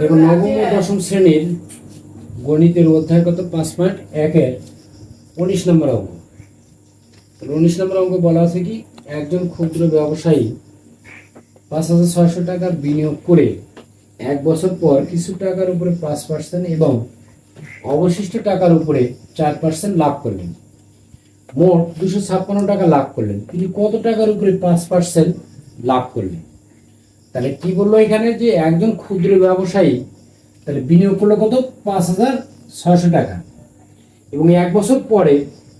দেখুন, নবম ও দশম শ্রেণির গণিতের অধ্যায় কত? পাঁচ পয়েন্ট একের উনিশ নম্বর অঙ্ক। তাহলে উনিশ নম্বর অঙ্ক বলা আছে কি? একজন ক্ষুদ্র ব্যবসায়ী পাঁচ হাজার ছয়শো টাকা বিনিয়োগ করে এক বছর পর কিছু টাকার উপরে পাঁচ পার্সেন্ট এবং অবশিষ্ট টাকার উপরে চার পার্সেন্ট লাভ করলেন। মোট দুশো ছাপ্পান্ন টাকা লাভ করলেন। তিনি কত টাকার উপরে পাঁচ পার্সেন্ট লাভ করলেন? তাহলে কি বলল এখানে যে একজন ক্ষুদ্র ব্যবসায়ী, তাহলে বিনিয়োগ করল কত? পাঁচ হাজার ছয়শো টাকা। এবং এক বছর পরে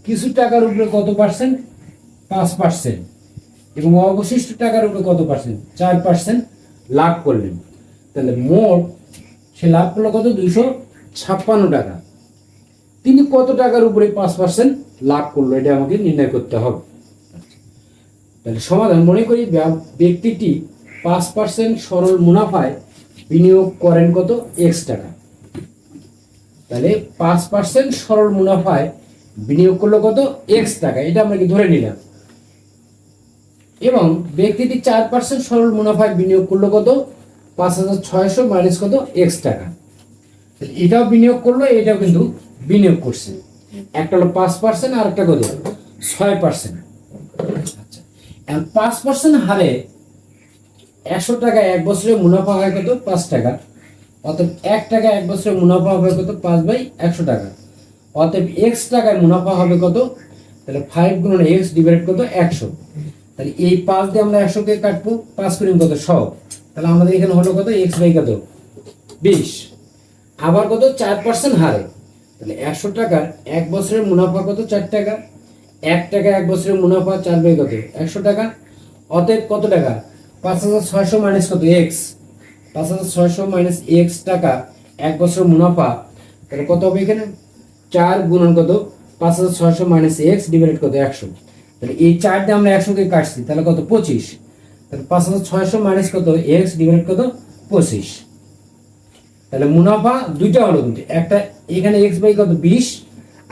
কিছু টাকার উপরে কত পার্সেন্ট পাঁচ পার্সেন্ট এবং অবশিষ্ট টাকার উপরে কত পার্সেন্ট চার পার্সেন্ট লাভ করলেন। তাহলে মোট সে লাভ করল কত? দুইশো ছাপ্পান্ন টাকা। তিনি কত টাকার উপরে পাঁচ পার্সেন্ট লাভ করল? এটা আমাকে নির্ণয় করতে হবে। তাহলে সমাধান মনে করি ব্যক্তিটি পাঁচ পার্সেন্ট সরল মুনাফায় বিনিয়োগ করেন কত? এক্স টাকা। তাহলে পাঁচ পার্সেন্ট সরল মুনাফায় বিনিয়োগ করল কত? এক্স টাকা। এটা আমরা কি ধরে নিলাম? এবং ব্যক্তিটি চার পার্সেন্ট সরল মুনাফায় বিনিয়োগ করল কত? পাঁচ হাজার ছয়শো মাইনাস কত? এক্স টাকা। এটাও বিনিয়োগ করল, এটাও কিন্তু বিনিয়োগ করছে। একটা হলো পাঁচ পার্সেন্ট আর একটা কত? ছয় পার্সেন্ট আচ্ছা। পাঁচ পার্সেন্ট হারে একশো টাকা এক বছরে মুনাফা হয় কত? পাঁচ টাকা। অতএব এক টাকা এক বছরে মুনাফা হবে কত? পাঁচ বাই একশো টাকা। অতএব এক্স টাকায় মুনাফা হবে কত? তাহলে ফাইভ গুণন এক্স ডিভাইড কত? একশো। তাহলে এই পাঁচ দিয়ে আমরা একশোকে কাটবো? পাঁচ গুণন কত? শ তাহলে আমাদের এখানে হলো কত? এক্স বাই কত? বিশ। আবার কত? চার পার্সেন্ট হারে। তাহলে একশো টাকার এক বছরের মুনাফা কত? চার টাকা। এক টাকা এক বছরের মুনাফা চার বাই কত? একশো টাকা। অতএব কত টাকা? পাঁচ হাজার ছয়শো মাইনাস কত? এক্স পাঁচ হাজার ছয়শো মাইনাস এক্স টাকা, এক বছর মুনাফা, তাহলে কত হবে এখানে? চার গুণন কত? পাঁচ হাজার ছয়শো মাইনাস এক্স ডিভাইড কত? একশো। তাহলে এই চার দিয়ে আমরা একশোকে কাটছি, তাহলে কত? পঁচিশ। তাহলে পাঁচ হাজার ছয়শো মাইনাস কত? এক্স ডিভাইড কত? পঁচিশ। তাহলে মুনাফা দুইটা হলো কিন্তু, একটা এখানে এক্স বাই কত? বিশ,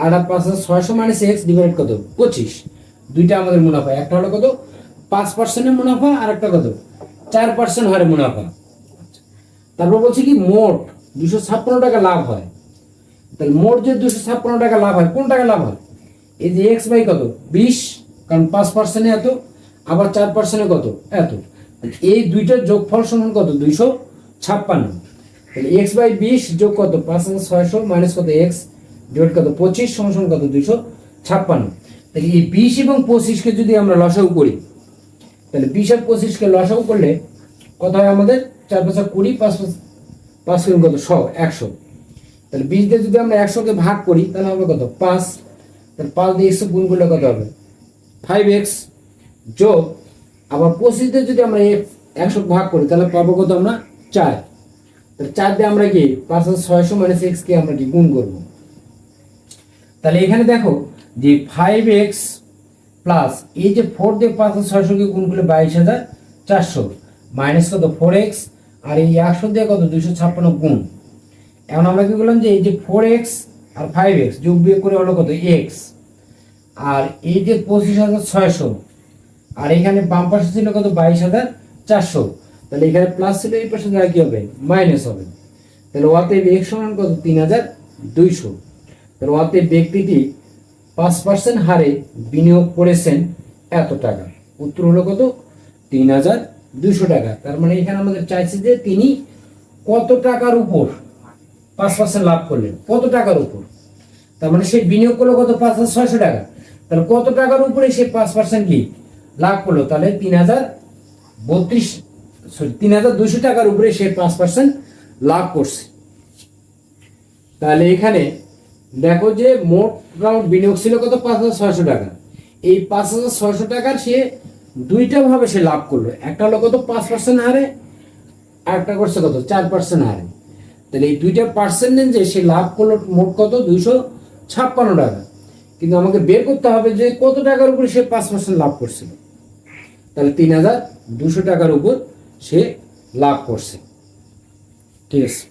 আর পাঁচ হাজার ছয়শো মাইনাস এক্স ডিভাইড কত? পঁচিশ। দুইটা আমাদের মুনাফা, একটা হলো কত? পাঁচ পার্সেন্টের মুনাফা আর একটা কত? চার পার্সেন্ট হারে মুনাফা। তারপর বলছি কি, মোট দুশো ছাপ্পান্ন টাকা লাভ হয়। তাহলে মোট যে দুশো ছাপ্পান্ন টাকা লাভ হয়, কোন টাকা লাভ হয়? এই যে এক্স বাই কত? বিশ, কারণ পাঁচ পার্সেন্টে এত, আবার চার পার্সেন্টে কত? এত। এই দুইটার যোগফল সমান কত? দুইশো ছাপ্পান্ন। তাহলে এক্স বাই বিশ যোগ কত? পাঁচ ছয়শো মাইনাস কত এক্স ডিভাইড কত? পঁচিশ সমান কত? দুইশো ছাপ্পান্ন। তাহলে এই বিশ এবং পঁচিশকে যদি আমরা লসাগু করি তাহলে বিশ আর পঁচিশকে লসাগু করলে কত হয় আমাদের? চার পাঁচা কুড়ি, পাঁচ পাঁচ কিলো কত? শ, একশো। তাহলে বিশ দিয়ে যদি আমরা একশোকে ভাগ করি, তাহলে হবে কত? পাঁচ। তাহলে পাঁচ দিয়ে একশো গুণ করলে কত হবে? ফাইভ এক্স যোগ আবার পঁচিশ দিয়ে যদি আমরা একশো ভাগ করি, তাহলে পাবো কত আমরা? চার। তাহলে চার দিয়ে আমরা কি? পাঁচ হাজার ছয়শো মাইনাস এক্স কে আমরা কি গুণ করব? তাহলে এখানে দেখো যে ফাইভ এক্স প্লাস এই যে ফোর দিয়ে পাঁচ হাজার ছয়শোকে গুণ করলে বাইশ হাজার চারশো। মাইনাস কত? ফোর এক্স আর এই একশো দিয়ে কত? দুশো ছাপ্পান্ন গুণ। এখন আমরা কি বললাম যে এই যে ফোর এক্স আর ফাইভ এক্স যোগ বিয়োগ করে হলো কত? এক্স আর এই যে পঁচিশ হাজার ছয়শো। আর এখানে বাম পাশে ছিল কত? বাইশ হাজার চারশো। তাহলে এখানে প্লাস ছিল, এই পাশে কি হবে? মাইনাস হবে। তাহলে অতএব এক্স সমান কত? তিন হাজার দুইশো। তাহলে অতএব ব্যক্তিটি পাঁচ পার্সেন্ট হারে বিনিয়োগ করেছেন এত টাকা। উত্তর হলো কত? তিন হাজার দুশো টাকা। তার মানে এখানে আমাদের চাইছে যে তিনি কত টাকার উপর পাঁচ পার্সেন্ট লাভ করলেন? কত টাকার উপর? তার মানে সে বিনিয়োগ করল কত? পাঁচ হাজার ছয়শো টাকা। তাহলে কত টাকার উপরে সে পাঁচ পার্সেন্ট কি লাভ করল? তাহলে তিন হাজার বত্রিশ সরি তিন হাজার দুশো টাকার উপরে সে পাঁচ পার্সেন্ট লাভ করছে। তাহলে এখানে দেখো যে মোট বিনিয়োগ ছিল কত? পাঁচ হাজার ছয়শো টাকা। এই পাঁচ হাজার ছয়শো টাকার সে দুইটা ভাবে সে লাভ করল। একটা হলো কত? পাঁচ পার্সেন্ট হারে, আর একটা করছে কত? চার পার্সেন্ট হারে। তাহলে এই দুইটা পার্সেন্টেজ সে লাভ করল মোট কত? দুইশো ছাপ্পান্ন টাকা। কিন্তু আমাকে বের করতে হবে যে কত টাকার উপরে সে পাঁচ পার্সেন্ট লাভ করছিল। তাহলে তিন হাজার দুশো টাকার উপর সে লাভ করছে। ঠিক আছে?